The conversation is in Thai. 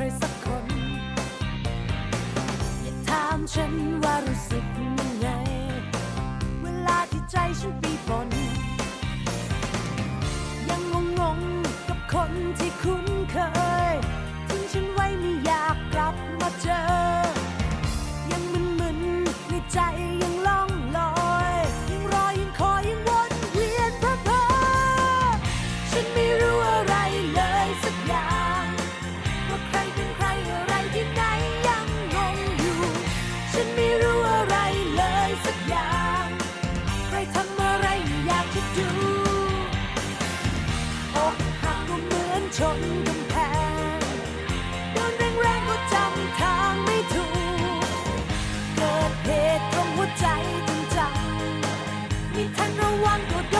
ครสักคน อย่าถามฉันว่ารู้สึกยังไง เวลาที่ใจฉันปีบน ผิดทันระวังตัว